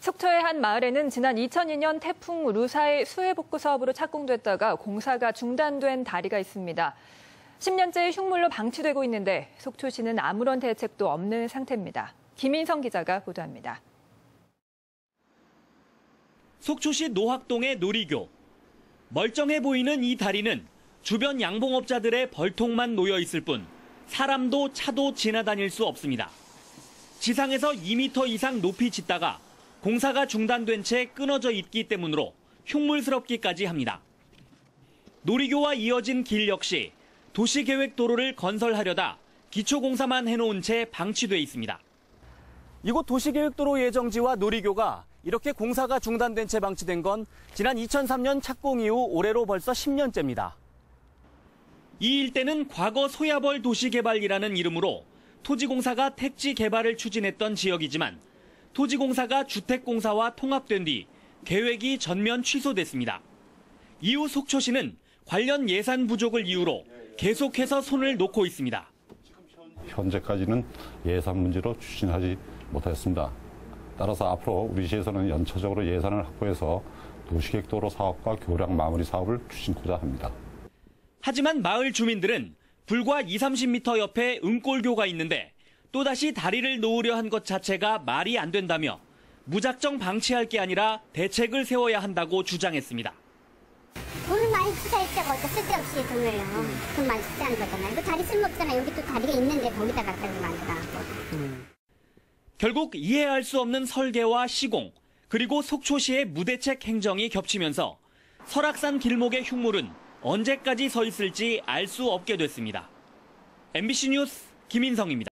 속초의 한 마을에는 지난 2002년 태풍 루사의 수해 복구 사업으로 착공됐다가 공사가 중단된 다리가 있습니다. 10년째 흉물로 방치되고 있는데 속초시는 아무런 대책도 없는 상태입니다. 김인성 기자가 보도합니다. 속초시 노학동의 놀이교. 멀쩡해 보이는 이 다리는 주변 양봉업자들의 벌통만 놓여 있을 뿐 사람도 차도 지나다닐 수 없습니다. 지상에서 2m 이상 높이 짓다가 공사가 중단된 채 끊어져 있기 때문으로 흉물스럽기까지 합니다. 놀이교와 이어진 길 역시 도시계획 도로를 건설하려다 기초공사만 해놓은 채 방치돼 있습니다. 이곳 도시계획도로 예정지와 놀이교가 이렇게 공사가 중단된 채 방치된 건 지난 2003년 착공 이후 올해로 벌써 10년째입니다. 이 일대는 과거 소야벌 도시개발이라는 이름으로 토지공사가 택지 개발을 추진했던 지역이지만 토지공사가 주택공사와 통합된 뒤 계획이 전면 취소됐습니다. 이후 속초시는 관련 예산 부족을 이유로 계속해서 손을 놓고 있습니다. 현재까지는 예산 문제로 추진하지 못했습니다. 따라서 앞으로 우리 시에서는 연차적으로 예산을 확보해서 도시계획도로 사업과 교량 마무리 사업을 추진코자 합니다. 하지만 마을 주민들은 불과 2, 30m 옆에 은골교가 있는데 또다시 다리를 놓으려 한 것 자체가 말이 안 된다며 무작정 방치할 게 아니라 대책을 세워야 한다고 주장했습니다. 돈을 많이 투자했다고 어디다 쓸데없이 돈을 돈 많이 투자한 거잖아요. 그 다리 쓸모없잖아요. 여기 또 다리가 있는데 거기다 갖다 놓으면 안 되나. 결국 이해할 수 없는 설계와 시공, 그리고 속초시의 무대책 행정이 겹치면서 설악산 길목의 흉물은 언제까지 서 있을지 알 수 없게 됐습니다. MBC 뉴스 김인성입니다.